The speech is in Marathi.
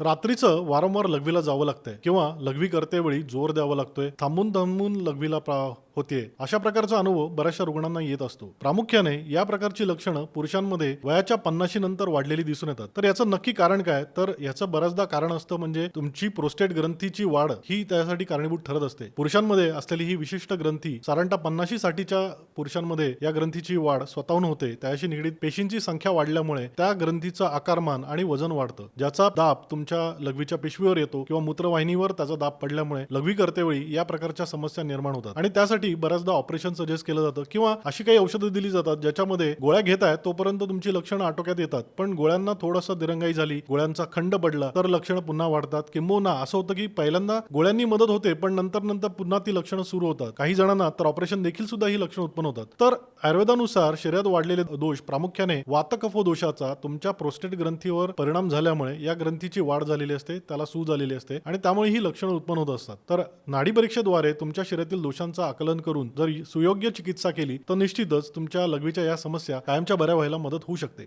रात्रीचं वारंवार लघवीला जावं लागतंय किंवा लघवी करतेवेळी जोर द्यावा लागतोय थांबून थांबून लघवीला प्रा अशा प्रकारचा अनुभव बऱ्याचशा रुग्णांना येत असतो. प्रामुख्याने या प्रकारची लक्षणं पुरुषांमध्ये वयाच्या पन्नाशी नंतर वाढलेली दिसून येतात. तर याचं नक्की कारण काय? तर याचं बऱ्याचदा कारण असतं म्हणजे तुमची प्रोस्टेट ग्रंथीची वाढ ही त्यासाठी कारणीभूत ठरत असते. पुरुषांमध्ये असलेली ही विशिष्ट ग्रंथी साधारणतः पन्नाशी साठीच्या पुरुषांमध्ये या ग्रंथीची वाढ स्वतःहून होते. त्याशी निगडीत पेशींची संख्या वाढल्यामुळे त्या ग्रंथीचं आकारमान आणि वजन वाढतं. ज्याचा दाब तुमच्या लघवीच्या पिशवीवर येतो किंवा मूत्रवाहिनीवर त्याचा दाब पडल्यामुळे लघवी करतेवेळी या प्रकारच्या समस्या निर्माण होतात. आणि त्यासाठी बऱ्याचदा ऑपरेशन सजेस्ट केलं जातं किंवा अशी काही औषधं दिली जातात ज्याच्यामध्ये गोळ्या घेताय तोपर्यंत तुमची लक्षणं आटोक्यात येतात. पण गोळ्यांना थोडंसं दिरंगाई झाली गोळ्यांचा खंड पडला तर लक्षणं पुन्हा वाढतात. किंबहुना असं होतं की पहिल्यांदा गोळ्यांनी मदत होते पण नंतर नंतर पुन्हा ती लक्षणं सुरू होतात. काही जणांना तर ऑपरेशन देखील सुद्धा ही लक्षणं उत्पन्न होतात. तर आयुर्वेदानुसार शरीरात वाढलेले दोष प्रामुख्याने वातकफो दोषाचा तुमच्या प्रोस्टेट ग्रंथीवर परिणाम झाल्यामुळे या ग्रंथीची वाढ झालेली असते त्याला सूज आलेली असते आणि त्यामुळे ही लक्षणं उत्पन्न होत असतात. तर नाडी परीक्षेद्वारे तुमच्या शरीरातील दोषांचं आकलन करून जर सुयोग्य चिकित्सा केली तर निश्चितच तुमच्या लघवीच्या या समस्या कायमच्या बऱ्या व्हायला मदत होऊ शकते.